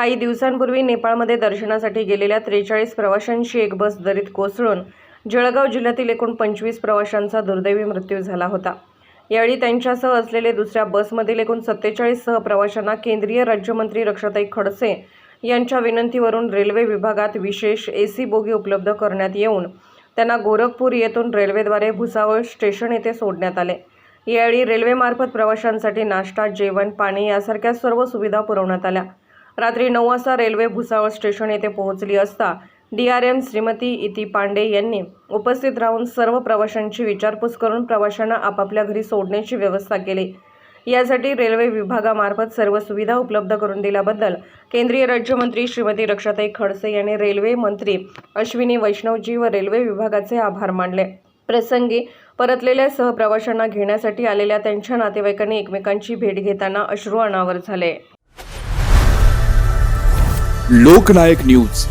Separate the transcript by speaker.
Speaker 1: काही दिवसांपूर्वी नेपाळमध्ये दर्शनासाठी गेलेल्या त्रेचाळीस प्रवाशांची एक बस दरीत कोसळून जळगाव जिल्ह्यातील एकूण पंचवीस प्रवाशांचा दुर्दैवी मृत्यू झाला होता. यावेळी त्यांच्यासह असलेले दुसऱ्या बसमधील एकूण सत्तेचाळीस सहप्रवाशांना केंद्रीय राज्यमंत्री रक्षाताई खडसे यांच्या विनंतीवरून रेल्वे विभागात विशेष ए सी बोगी उपलब्ध करण्यात येऊन त्यांना गोरखपूर येथून रेल्वेद्वारे भुसावळ स्टेशन येथे सोडण्यात आले. यावेळी रेल्वेमार्फत प्रवाशांसाठी नाश्ता जेवण पाणी यासारख्या सर्व सुविधा पुरवण्यात आल्या. रात्री नऊ वाजता रेल्वे भुसावळ स्टेशन येथे पोहोचली असता डी आर एम श्रीमती इती पांडे यांनी उपस्थित राहून सर्व प्रवाशांची विचारपूस करून प्रवाशांना आपापल्या घरी सोडण्याची व्यवस्था केली. यासाठी रेल्वे विभागामार्फत सर्व सुविधा उपलब्ध करून दिल्याबद्दल केंद्रीय राज्यमंत्री श्रीमती रक्षाताई खडसे यांनी रेल्वे मंत्री अश्विनी वैष्णवजी व रेल्वे विभागाचे आभार मानले. प्रसंगी परतलेल्या सहप्रवाशांना घेण्यासाठी आलेल्या त्यांच्या नातेवाईकांनी एकमेकांची भेट घेताना अश्रू अनावर झाले.
Speaker 2: लोकनायक न्यूज.